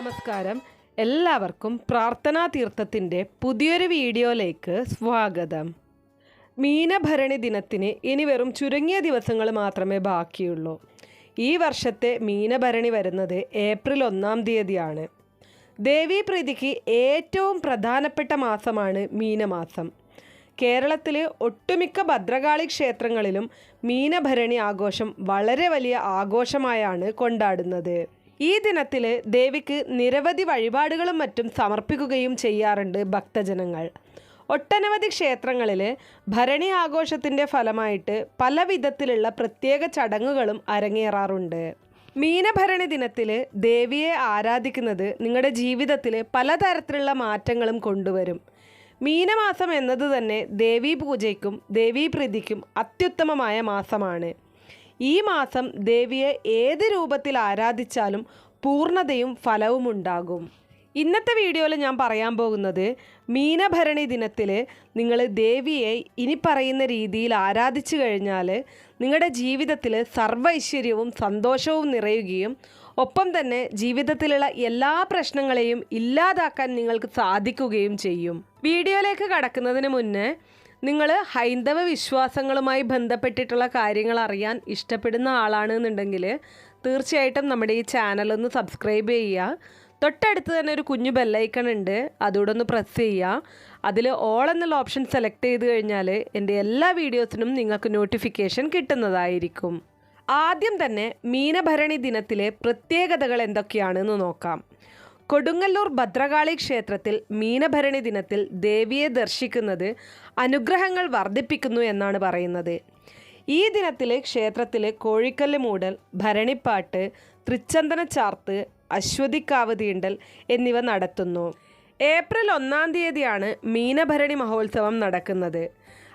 നമസ്കാരം. എല്ലാവർക്കും പ്രാർത്ഥനാ തീർത്ഥത്തിന്റെ പുതിയൊരു വീഡിയോയിലേക്ക് സ്വാഗതം. മീനഭരണി ദിനത്തിന് ഇനി വെറും ചുരുങ്ങിയ ദിവസങ്ങൾ മാത്രമേ ബാക്കിയുള്ളൂ. ഈ വർഷത്തെ മീനഭരണി വരുന്നത് ഏപ്രിൽ ഒന്നാം തീയതിയാണ്. ദേവീപ്രീതിക്ക് ഏറ്റവും പ്രധാനപ്പെട്ട മാസമാണ് മീനമാസം. കേരളത്തിലെ ഒട്ടുമിക്ക ഭദ്രകാളി ക്ഷേത്രങ്ങളിലും മീനഭരണി ആഘോഷം വളരെ വലിയ ആഘോഷമായാണ് കൊണ്ടാടുന്നത്. ഈ ദിനത്തിൽ ദേവിക്ക് നിരവധി വഴിപാടുകളും മറ്റും സമർപ്പിക്കുകയും ചെയ്യാറുണ്ട് ഭക്തജനങ്ങൾ. ഒട്ടനവധി ക്ഷേത്രങ്ങളിൽ ഭരണി ആഘോഷത്തിന്റെ ഫലമായിട്ട് പല വിധത്തിലുള്ള പ്രത്യേക ചടങ്ങുകളും അരങ്ങേറാറുണ്ട്. മീനഭരണി ദിനത്തിൽ ദേവിയെ ആരാധിക്കുന്നത് നിങ്ങളുടെ ജീവിതത്തിൽ പലതരത്തിലുള്ള മാറ്റങ്ങളും കൊണ്ടുവരും. മീനമാസം എന്നത് തന്നെ ദേവീ പൂജയ്ക്കും ദേവീപ്രീതിക്കും അത്യുത്തമമായ മാസമാണ്. ഈ മാസം ദേവിയെ ഏത് രൂപത്തിൽ ആരാധിച്ചാലും പൂർണതയും ഫലവും ഉണ്ടാകും ഇന്നത്തെ വീഡിയോയിൽ ഞാൻ പറയാൻ പോകുന്നത് മീനഭരണി ദിനത്തിൽ നിങ്ങൾ ദേവിയെ ഇനി പറയുന്ന രീതിയിൽ ആരാധിച്ചു കഴിഞ്ഞാൽ നിങ്ങളുടെ ജീവിതത്തിൽ സർവ ഐശ്വര്യവും സന്തോഷവും നിറയുകയും ഒപ്പം തന്നെ ജീവിതത്തിലുള്ള എല്ലാ പ്രശ്നങ്ങളെയും ഇല്ലാതാക്കാൻ നിങ്ങൾക്ക് സാധിക്കുകയും ചെയ്യും. വീഡിയോയിലേക്ക് കടക്കുന്നതിന് മുന്നേ നിങ്ങൾ ഹൈന്ദവ വിശ്വാസങ്ങളുമായി ബന്ധപ്പെട്ടിട്ടുള്ള കാര്യങ്ങൾ അറിയാൻ ഇഷ്ടപ്പെടുന്ന ആളാണെന്നുണ്ടെങ്കിൽ തീർച്ചയായിട്ടും നമ്മുടെ ഈ ചാനൽ ഒന്ന് സബ്സ്ക്രൈബ് ചെയ്യുക. തൊട്ടടുത്ത് തന്നെ ഒരു കുഞ്ഞു ബെല്ലൈക്കൺ ഉണ്ട്. അതുകൂടെ ഒന്ന് പ്രസ് ചെയ്യുക. അതിൽ ഓൾ എന്നുള്ള ഓപ്ഷൻ സെലക്ട് ചെയ്ത് കഴിഞ്ഞാൽ എന്റെ എല്ലാ വീഡിയോസിനും നിങ്ങൾക്ക് നോട്ടിഫിക്കേഷൻ കിട്ടുന്നതായിരിക്കും. ആദ്യം തന്നെ മീനഭരണി ദിനത്തിലെ പ്രത്യേകതകൾ എന്തൊക്കെയാണെന്ന് നോക്കാം. കൊടുങ്ങല്ലൂർ ഭദ്രകാളി ക്ഷേത്രത്തിൽ മീനഭരണി ദിനത്തിൽ ദേവിയെ ദർശിക്കുന്നത് അനുഗ്രഹങ്ങൾ വർദ്ധിപ്പിക്കുന്നു എന്നാണ് പറയുന്നത്. ഈ ദിനത്തിൽ ക്ഷേത്രത്തിൽ കോഴിക്കല്ല് മൂടൽ ഭരണിപ്പാട്ട് തൃച്ചന്ദന ചാർത്ത് അശ്വതിക്കാവ് തീണ്ടൽ എന്നിവ നടത്തുന്നു. ഏപ്രിൽ ഒന്നാം തീയതിയാണ് മീനഭരണി മഹോത്സവം നടക്കുന്നത്.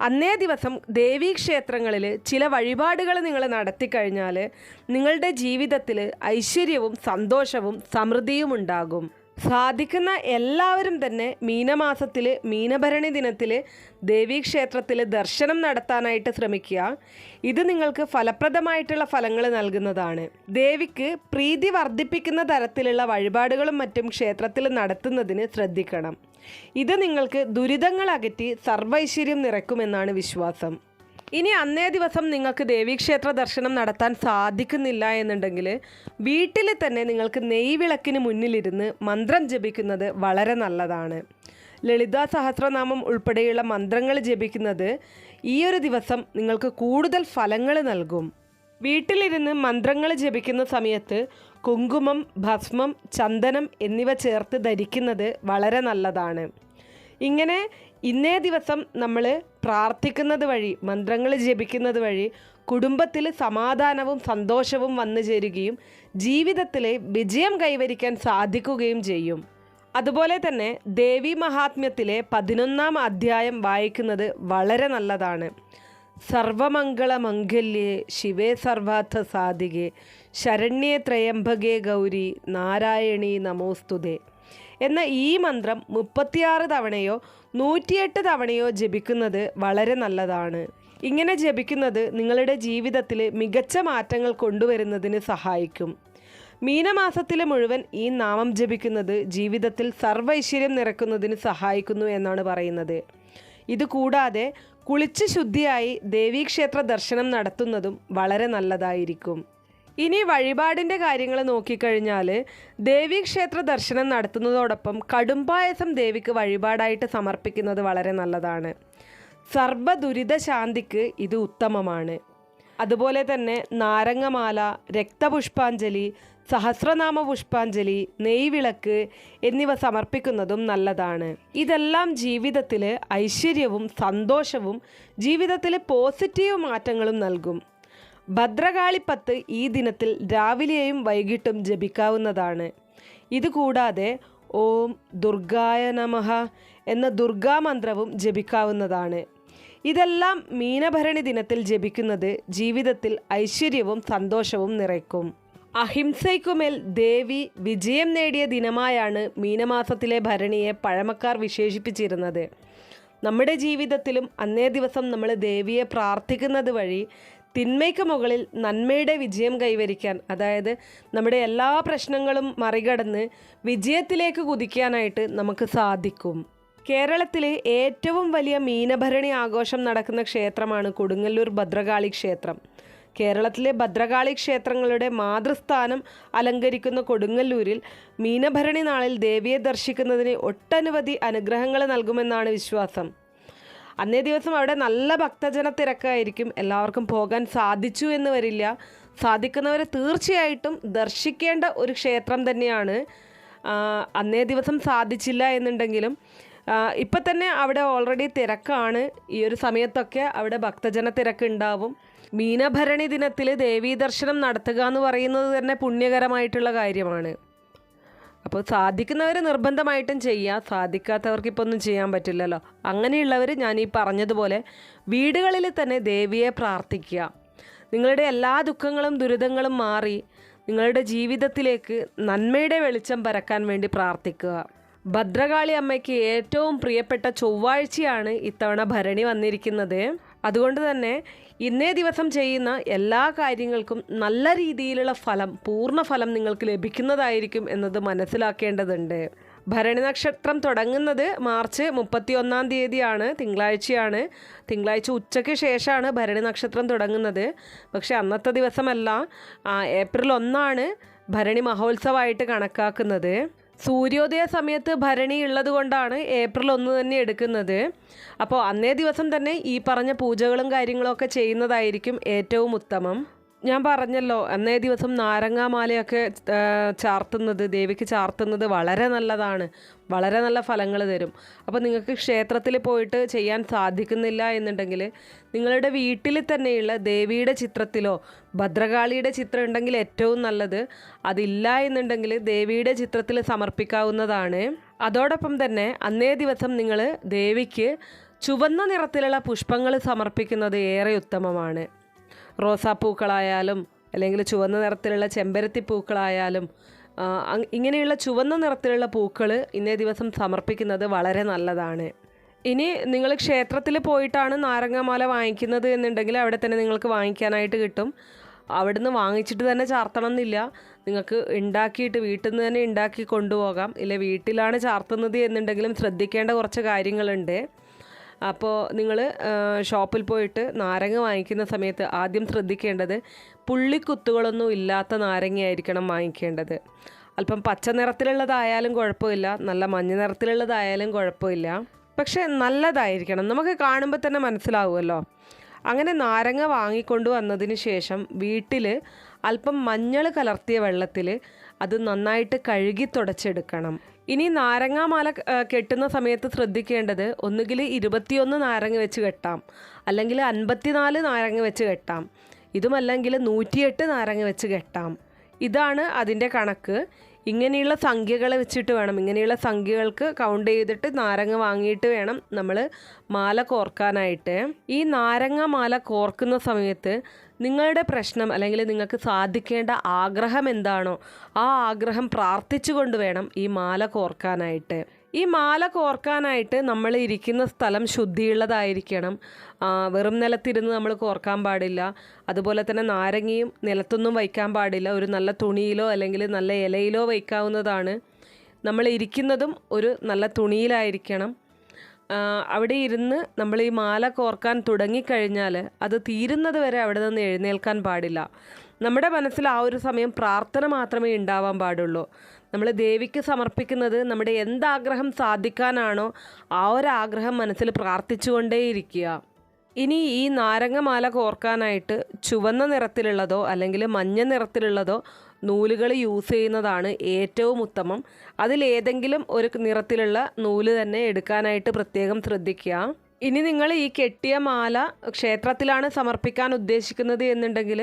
അന്നേ ദിവസം ദേവീക്ഷേത്രങ്ങളിൽ ചില വഴിപാടുകൾ നിങ്ങൾ നടത്തിക്കഴിഞ്ഞാൽ നിങ്ങളുടെ ജീവിതത്തിൽ ഐശ്വര്യവും സന്തോഷവും സമൃദ്ധിയും ഉണ്ടാകും. സാധിക്കുന്ന എല്ലാവരും തന്നെ മീനമാസത്തിൽ മീനഭരണി ദിനത്തിൽ ദേവീക്ഷേത്രത്തിൽ ദർശനം നടത്താനായിട്ട് ശ്രമിക്കുക. ഇത് നിങ്ങൾക്ക് ഫലപ്രദമായിട്ടുള്ള ഫലങ്ങൾ നൽകുന്നതാണ്. ദേവിക്ക് പ്രീതി വർദ്ധിപ്പിക്കുന്ന തരത്തിലുള്ള വഴിപാടുകളും മറ്റും ക്ഷേത്രത്തിൽ നടത്തുന്നതിന് ശ്രദ്ധിക്കണം. ഇത് നിങ്ങൾക്ക് ദുരിതങ്ങൾ അകറ്റി സർവൈശ്വര്യം നിറയ്ക്കുമെന്നാണ് വിശ്വാസം. ഇനി അന്നേ ദിവസം നിങ്ങൾക്ക് ദേവീക്ഷേത്ര ദർശനം നടത്താൻ സാധിക്കുന്നില്ല എന്നുണ്ടെങ്കിൽ വീട്ടിൽ തന്നെ നിങ്ങൾക്ക് നെയ്വിളക്കിന് മുന്നിലിരുന്ന് മന്ത്രം ജപിക്കുന്നത് വളരെ നല്ലതാണ്. ലളിതാ സഹസ്രനാമം ഉൾപ്പെടെയുള്ള മന്ത്രങ്ങൾ ജപിക്കുന്നത് ഈ ഒരു ദിവസം നിങ്ങൾക്ക് കൂടുതൽ ഫലങ്ങൾ നൽകും. വീട്ടിലിരുന്ന് മന്ത്രങ്ങൾ ജപിക്കുന്ന സമയത്ത് കുങ്കുമം ഭസ്മം ചന്ദനം എന്നിവ ചേർത്ത് ധരിക്കുന്നത് വളരെ നല്ലതാണ്. ഇങ്ങനെ ഇന്നേ ദിവസം നമ്മൾ പ്രാർത്ഥിക്കുന്നത് വഴി മന്ത്രങ്ങൾ ജപിക്കുന്നത് വഴി കുടുംബത്തിൽ സമാധാനവും സന്തോഷവും വന്നു ചേരുകയും ജീവിതത്തിലെ വിജയം കൈവരിക്കാൻ സാധിക്കുകയും ചെയ്യും. അതുപോലെ തന്നെ ദേവി മഹാത്മ്യത്തിലെ പതിനൊന്നാം അധ്യായം വായിക്കുന്നത് വളരെ നല്ലതാണ്. സർവമംഗളമംഗല്യേ ശിവേ സർവാർത്ഥ സാധികെ ശരണ്യേ ത്രയംബകേ ഗൗരി നാരായണി നമോസ്തുതേ. എന്ന ഈ മന്ത്രം മുപ്പത്തിയാറ് തവണയോ നൂറ്റിയെട്ട് തവണയോ ജപിക്കുന്നത് വളരെ നല്ലതാണ്. ഇങ്ങനെ ജപിക്കുന്നത് നിങ്ങളുടെ ജീവിതത്തിൽ മികച്ച മാറ്റങ്ങൾ കൊണ്ടുവരുന്നതിന് സഹായിക്കും. മീനമാസത്തിലെ മുഴുവൻ ഈ നാമം ജപിക്കുന്നത് ജീവിതത്തിൽ സർവൈശ്വര്യം നിറക്കുന്നതിന് സഹായിക്കുന്നു എന്നാണ് പറയുന്നത്. ഇതുകൂടാതെ കുളിച്ച് ശുദ്ധിയായി ദേവീക്ഷേത്ര ദർശനം നടത്തുന്നതും വളരെ നല്ലതായിരിക്കും. ഇനി വഴിപാടിന്റെ കാര്യങ്ങൾ നോക്കിക്കഴിഞ്ഞാൽ ദേവീക്ഷേത്ര ദർശനം നടത്തുന്നതോടൊപ്പം കടുംപായസം ദേവിക്ക് വഴിപാടായിട്ട് സമർപ്പിക്കുന്നത് വളരെ നല്ലതാണ്. സർവ ദുരിത ശാന്തിക്ക് ഇത് ഉത്തമമാണ്. അതുപോലെ തന്നെ നാരങ്ങമാല രക്തപുഷ്പാഞ്ജലി സഹസ്രനാമ പുഷ്പാഞ്ജലി നെയ്വിളക്ക് എന്നിവ സമർപ്പിക്കുന്നതും നല്ലതാണ്. ഇതെല്ലാം ജീവിതത്തിൽ ഐശ്വര്യവും സന്തോഷവും ജീവിതത്തിൽ പോസിറ്റീവ് മാറ്റങ്ങളും നൽകും. ഭദ്രകാളിപ്പത്ത് ഈ ദിനത്തിൽ രാവിലെയും വൈകിട്ടും ജപിക്കാവുന്നതാണ്. ഇതുകൂടാതെ ഓം ദുർഗായ നമഃ എന്ന ദുർഗാമന്ത്രവും ജപിക്കാവുന്നതാണ്. ഇതെല്ലാം മീനഭരണി ദിനത്തിൽ ജപിക്കുന്നത് ജീവിതത്തിൽ ഐശ്വര്യവും സന്തോഷവും നിറയ്ക്കും. അഹിംസയ്ക്കുമേൽ ദേവി വിജയം നേടിയ ദിനമായാണ് മീനമാസത്തിലെ ഭരണിയെ പഴമക്കാർ വിശേഷിപ്പിച്ചിരുന്നത്. നമ്മുടെ ജീവിതത്തിലും അന്നേ ദിവസം നമ്മൾ ദേവിയെ പ്രാർത്ഥിക്കുന്നത് വഴി തിന്മയ്ക്ക് മുകളിൽ നന്മയുടെ വിജയം കൈവരിക്കാൻ അതായത് നമ്മുടെ എല്ലാ പ്രശ്നങ്ങളും മറികടന്ന് വിജയത്തിലേക്ക് കുതിക്കാനായിട്ട് നമുക്ക് സാധിക്കും. കേരളത്തിലെ ഏറ്റവും വലിയ മീനഭരണി ആഘോഷം നടക്കുന്ന ക്ഷേത്രമാണ് കൊടുങ്ങല്ലൂർ ഭദ്രകാളി ക്ഷേത്രം. കേരളത്തിലെ ഭദ്രകാളി ക്ഷേത്രങ്ങളുടെ മാതൃസ്ഥാനം അലങ്കരിക്കുന്ന കൊടുങ്ങല്ലൂരിൽ മീനഭരണി നാളിൽ ദേവിയെ ദർശിക്കുന്നതിന് ഒട്ടനവധി അനുഗ്രഹങ്ങൾ നൽകുമെന്നാണ് വിശ്വാസം. അന്നേ ദിവസം അവിടെ നല്ല ഭക്തജന തിരക്കായിരിക്കും. എല്ലാവർക്കും പോകാൻ സാധിച്ചു എന്ന് വരില്ല. സാധിക്കുന്നവരെ തീർച്ചയായിട്ടും ദർശിക്കേണ്ട ഒരു ക്ഷേത്രം തന്നെയാണ്. അന്നേ ദിവസം സാധിച്ചില്ല എന്നുണ്ടെങ്കിലും ഇപ്പം തന്നെ അവിടെ ഓൾറെഡി തിരക്കാണ്. ഈ ഒരു സമയത്തൊക്കെ അവിടെ ഭക്തജന തിരക്ക് ഉണ്ടാവും മീനഭരണി ദിനത്തിൽ ദേവീ ദർശനം നടത്തുക എന്ന് പറയുന്നത് തന്നെ പുണ്യകരമായിട്ടുള്ള കാര്യമാണ്. അപ്പോൾ സാധിക്കുന്നവർ നിർബന്ധമായിട്ടും ചെയ്യുക സാധിക്കാത്തവർക്ക് ഇപ്പോൾ ഒന്നും ചെയ്യാൻ പറ്റില്ലല്ലോ. അങ്ങനെയുള്ളവർ ഞാൻ ഈ പറഞ്ഞതുപോലെ വീടുകളിൽ തന്നെ ദേവിയെ പ്രാർത്ഥിക്കുക. നിങ്ങളുടെ എല്ലാ ദുഃഖങ്ങളും ദുരിതങ്ങളും മാറി നിങ്ങളുടെ ജീവിതത്തിലേക്ക് നന്മയുടെ വെളിച്ചം പരക്കാൻ വേണ്ടി പ്രാർത്ഥിക്കുക. ഭദ്രകാളി അമ്മയ്ക്ക് ഏറ്റവും പ്രിയപ്പെട്ട ചൊവ്വാഴ്ചയാണ് ഇത്തവണ ഭരണി വന്നിരിക്കുന്നത്. അതുകൊണ്ട് തന്നെ ഇന്നേ ദിവസം ചെയ്യുന്ന എല്ലാ കാര്യങ്ങൾക്കും നല്ല രീതിയിലുള്ള ഫലം പൂർണ ഫലം നിങ്ങൾക്ക് ലഭിക്കുന്നതായിരിക്കും എന്നത് മനസ്സിലാക്കേണ്ടതുണ്ട്. ഭരണി നക്ഷത്രം തുടങ്ങുന്നത് മാർച്ച് മുപ്പത്തി ഒന്നാം തീയതിയാണ് തിങ്കളാഴ്ചയാണ്. തിങ്കളാഴ്ച ഉച്ചയ്ക്ക് ശേഷമാണ് ഭരണി നക്ഷത്രം തുടങ്ങുന്നത്. പക്ഷെ അന്നത്തെ ദിവസമല്ല ഏപ്രിൽ ഒന്നാണ് ഭരണി മഹോത്സവമായിട്ട് കണക്കാക്കുന്നത്. സൂര്യോദയ സമയത്ത് ഭരണി ഉള്ളത് കൊണ്ടാണ് ഏപ്രിൽ ഒന്ന് തന്നെ എടുക്കുന്നത്. അപ്പോൾ അന്നേ ദിവസം തന്നെ ഈ പറഞ്ഞ പൂജകളും കാര്യങ്ങളും ഒക്കെ ചെയ്യുന്നതായിരിക്കും ഏറ്റവും ഉത്തമം. ഞാൻ പറഞ്ഞല്ലോ അന്നേ ദിവസം നാരങ്ങാമാലയൊക്കെ ചാർത്തുന്നത് ദേവിക്ക് ചാർത്തുന്നത് വളരെ നല്ലതാണ്. വളരെ നല്ല ഫലങ്ങൾ തരും. അപ്പോൾ നിങ്ങൾക്ക് ക്ഷേത്രത്തിൽ പോയിട്ട് ചെയ്യാൻ സാധിക്കുന്നില്ല എന്നുണ്ടെങ്കിൽ നിങ്ങളുടെ വീട്ടിൽ തന്നെയുള്ള ദേവിയുടെ ചിത്രത്തിലോ ഭദ്രകാളിയുടെ ചിത്രം ഉണ്ടെങ്കിൽ ഏറ്റവും നല്ലത് അതില്ല എന്നുണ്ടെങ്കിൽ ദേവിയുടെ ചിത്രത്തിൽ സമർപ്പിക്കാവുന്നതാണ്. അതോടൊപ്പം തന്നെ അന്നേ ദിവസം നിങ്ങൾ ദേവിക്ക് ചുവന്ന നിറത്തിലുള്ള പുഷ്പങ്ങൾ സമർപ്പിക്കുന്നത് ഏറെ ഉത്തമമാണ്. റോസാപ്പൂക്കളായാലും അല്ലെങ്കിൽ ചുവന്ന നിറത്തിലുള്ള ചെമ്പരത്തി പൂക്കളായാലും ഇങ്ങനെയുള്ള ചുവന്ന നിറത്തിലുള്ള പൂക്കൾ ഇന്നേ ദിവസം സമർപ്പിക്കുന്നത് വളരെ നല്ലതാണ്. ഇനി നിങ്ങൾ ക്ഷേത്രത്തിൽ പോയിട്ടാണ് നാരങ്ങാമാല വാങ്ങിക്കുന്നത് എന്നുണ്ടെങ്കിൽ അവിടെ തന്നെ നിങ്ങൾക്ക് വാങ്ങിക്കാനായിട്ട് കിട്ടും. അവിടുന്ന് വാങ്ങിച്ചിട്ട് തന്നെ ചാർത്തണം എന്നില്ല നിങ്ങൾക്ക് ഉണ്ടാക്കിയിട്ട് വീട്ടിൽ നിന്ന് തന്നെ ഉണ്ടാക്കി കൊണ്ടുപോകാം. ഇല്ല വീട്ടിലാണ് ചാർത്തുന്നത് എന്നുണ്ടെങ്കിലും ശ്രദ്ധിക്കേണ്ട കുറച്ച് കാര്യങ്ങളുണ്ട്. അപ്പോൾ നിങ്ങൾ ഷോപ്പിൽ പോയിട്ട് നാരങ്ങ വാങ്ങിക്കുന്ന സമയത്ത് ആദ്യം ശ്രദ്ധിക്കേണ്ടത് പുള്ളിക്കുത്തുകളൊന്നും ഇല്ലാത്ത നാരങ്ങയായിരിക്കണം വാങ്ങിക്കേണ്ടത്. അല്പം പച്ച നിറത്തിലുള്ളതായാലും കുഴപ്പമില്ല നല്ല മഞ്ഞ നിറത്തിലുള്ളതായാലും കുഴപ്പമില്ല. പക്ഷേ നല്ലതായിരിക്കണം. നമുക്ക് കാണുമ്പോൾ തന്നെ മനസ്സിലാവുമല്ലോ. അങ്ങനെ നാരങ്ങ വാങ്ങിക്കൊണ്ടു വന്നതിന് ശേഷം വീട്ടിൽ അല്പം മഞ്ഞൾ കലർത്തിയ വെള്ളത്തിൽ അത് നന്നായിട്ട് കഴുകി തുടച്ചെടുക്കണം. ഇനി നാരങ്ങാമാല കെട്ടുന്ന സമയത്ത് ശ്രദ്ധിക്കേണ്ടത് ഒന്നുകിൽ ഇരുപത്തിയൊന്ന് നാരങ്ങ വെച്ച് കെട്ടാം. അല്ലെങ്കിൽ അൻപത്തിനാല് നാരങ്ങ വെച്ച് കെട്ടാം. ഇതുമല്ലെങ്കിൽ നൂറ്റിയെട്ട് നാരങ്ങ വെച്ച് കെട്ടാം. ഇതാണ് അതിന്റെ കണക്ക്. ഇങ്ങനെയുള്ള സംഖ്യകളെ വെച്ചിട്ട് വേണം. ഇങ്ങനെയുള്ള സംഖ്യകൾക്ക് കൗണ്ട് ചെയ്തിട്ട് നാരങ്ങ വാങ്ങിയിട്ട് വേണം നമ്മൾ മാല കോർക്കാനായിട്ട്. ഈ നാരങ്ങ മാല കോർക്കുന്ന സമയത്ത് നിങ്ങളുടെ പ്രശ്നം അല്ലെങ്കിൽ നിങ്ങൾക്ക് സാധിക്കേണ്ട ആഗ്രഹം എന്താണോ ആ ആഗ്രഹം പ്രാർത്ഥിച്ചുകൊണ്ട് വേണം ഈ മാല കോർക്കാനായിട്ട്. ഈ മാല കോർക്കാനായിട്ട് നമ്മൾ ഇരിക്കുന്ന സ്ഥലം ശുദ്ധിയുള്ളതായിരിക്കണം. വെറും നിലത്തിരുന്ന് നമ്മൾ കോർക്കാൻ പാടില്ല. അതുപോലെ തന്നെ നാരങ്ങയും നിലത്തൊന്നും വയ്ക്കാൻ പാടില്ല. ഒരു നല്ല തുണിയിലോ അല്ലെങ്കിൽ നല്ല ഇലയിലോ വയ്ക്കാവുന്നതാണ്. നമ്മൾ ഇരിക്കുന്നതും ഒരു നല്ല തുണിയിലായിരിക്കണം. അവിടെ ഇരുന്ന് നമ്മൾ ഈ മാല കോർക്കാൻ തുടങ്ങിക്കഴിഞ്ഞാൽ അത് തീരുന്നത് വരെ അവിടെ നിന്ന് എഴുന്നേൽക്കാൻ പാടില്ല. നമ്മുടെ മനസ്സിൽ ആ ഒരു സമയം പ്രാർത്ഥന മാത്രമേ ഉണ്ടാവാൻ പാടുള്ളൂ. നമ്മൾ ദേവിക്ക് സമർപ്പിക്കുന്നത് നമ്മുടെ എന്താഗ്രഹം സാധിക്കാനാണോ ആ ഒരു ആഗ്രഹം മനസ്സിൽ പ്രാർത്ഥിച്ചുകൊണ്ടേയിരിക്കുക. ഇനി ഈ നാരങ്ങമാല കോർക്കാനായിട്ട് ചുവന്ന നിറത്തിലുള്ളതോ അല്ലെങ്കിൽ മഞ്ഞ നിറത്തിലുള്ളതോ നൂലുകൾ യൂസ് ചെയ്യുന്നതാണ് ഏറ്റവും ഉത്തമം. അതിലേതെങ്കിലും ഒരു നിറത്തിലുള്ള നൂൽ തന്നെ എടുക്കാനായിട്ട് പ്രത്യേകം ശ്രദ്ധിക്കുക. ഇനി നിങ്ങൾ ഈ കെട്ടിയ മാല ക്ഷേത്രത്തിലാണ് സമർപ്പിക്കാൻ ഉദ്ദേശിക്കുന്നത് എന്നുണ്ടെങ്കിൽ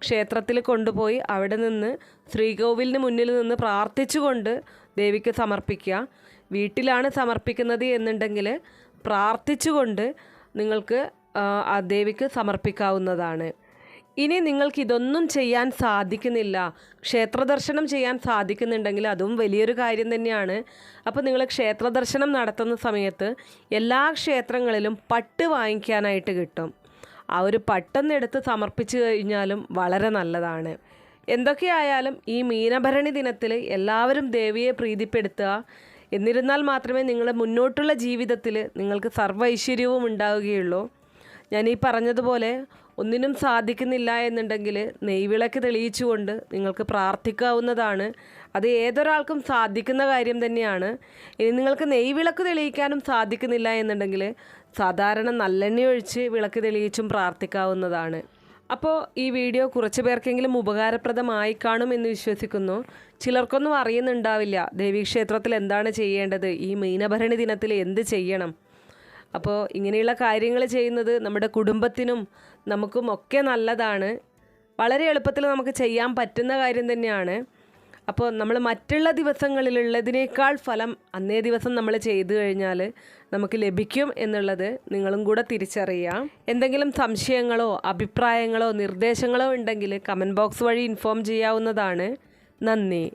ക്ഷേത്രത്തിൽ കൊണ്ടുപോയി അവിടെ നിന്ന് ശ്രീകോവിലിന് മുന്നിൽ നിന്ന് പ്രാർത്ഥിച്ചുകൊണ്ട് ദേവിക്ക് സമർപ്പിക്കുക. വീട്ടിലാണ് സമർപ്പിക്കുന്നത് എന്നുണ്ടെങ്കിൽ പ്രാർത്ഥിച്ചുകൊണ്ട് നിങ്ങൾക്ക് ആ, ദേവിക്ക് സമർപ്പിക്കാവുന്നതാണ്. ഇനി നിങ്ങൾക്ക് ഇതൊന്നും ചെയ്യാൻ സാധിക്കുന്നില്ല. ക്ഷേത്ര ദർശനം ചെയ്യാൻ സാധിക്കുന്നുണ്ടെങ്കിൽ അതും വലിയൊരു കാര്യം തന്നെയാണ്. അപ്പോൾ നിങ്ങൾ ക്ഷേത്ര ദർശനം നടത്തുന്ന സമയത്ത് എല്ലാ ക്ഷേത്രങ്ങളിലും പട്ട് വാങ്ങിക്കാനായിട്ട് കിട്ടും. ആ ഒരു പട്ടെന്നെടുത്ത് സമർപ്പിച്ചു കഴിഞ്ഞാലും വളരെ നല്ലതാണ്. എന്തൊക്കെയായാലും ഈ മീനഭരണി ദിനത്തിൽ എല്ലാവരും ദേവിയെ പ്രീതിപ്പെടുത്തുക. എന്നിരുന്നാൽ മാത്രമേ നിങ്ങളുടെ മുന്നോട്ടുള്ള ജീവിതത്തിൽ നിങ്ങൾക്ക് സർവ ഐശ്വര്യവും ഉണ്ടാവുകയുള്ളൂ. ഞാൻ ഈ പറഞ്ഞതുപോലെ ഒന്നിനും സാധിക്കുന്നില്ല എന്നുണ്ടെങ്കിൽ നെയ്വിളക്ക് തെളിയിച്ചുകൊണ്ട് നിങ്ങൾക്ക് പ്രാർത്ഥിക്കാവുന്നതാണ്. അത് ഏതൊരാൾക്കും സാധിക്കുന്ന കാര്യം തന്നെയാണ്. ഇനി നിങ്ങൾക്ക് നെയ്വിളക്ക് തെളിയിക്കാനും സാധിക്കുന്നില്ല എന്നുണ്ടെങ്കിൽ സാധാരണ നല്ലെണ്ണ ഒഴിച്ച് വിളക്ക് തെളിയിച്ചും പ്രാർത്ഥിക്കാവുന്നതാണ്. അപ്പോൾ ഈ വീഡിയോ കുറച്ച് പേർക്കെങ്കിലും ഉപകാരപ്രദമായി കാണും എന്ന് വിശ്വസിക്കുന്നു. ചിലർക്കൊന്നും അറിയുന്നുണ്ടാവില്ല ദേവീക്ഷേത്രത്തിൽ എന്താണ് ചെയ്യേണ്ടത് ഈ മീനഭരണി ദിനത്തിൽ എന്ത് ചെയ്യണം. അപ്പോൾ ഇങ്ങനെയുള്ള കാര്യങ്ങൾ ചെയ്യുന്നത് നമ്മുടെ കുടുംബത്തിനും നമുക്കും ഒക്കെ നല്ലതാണ്. വളരെ എളുപ്പത്തിൽ നമുക്ക് ചെയ്യാൻ പറ്റുന്ന കാര്യം തന്നെയാണ്. അപ്പോൾ നമ്മൾ മറ്റുള്ള ദിവസങ്ങളിലുള്ളതിനേക്കാൾ ഫലം അന്നേ ദിവസം നമ്മൾ ചെയ്തു കഴിഞ്ഞാൽ നമുക്ക് ലഭിക്കും എന്നുള്ളത് നിങ്ങളും കൂടെ തിരിച്ചറിയാം. എന്തെങ്കിലും സംശയങ്ങളോ അഭിപ്രായങ്ങളോ നിർദ്ദേശങ്ങളോ ഉണ്ടെങ്കിൽ കമന്റ് ബോക്സ് വഴി ഇൻഫോം ചെയ്യാവുന്നതാണ്. നന്ദി.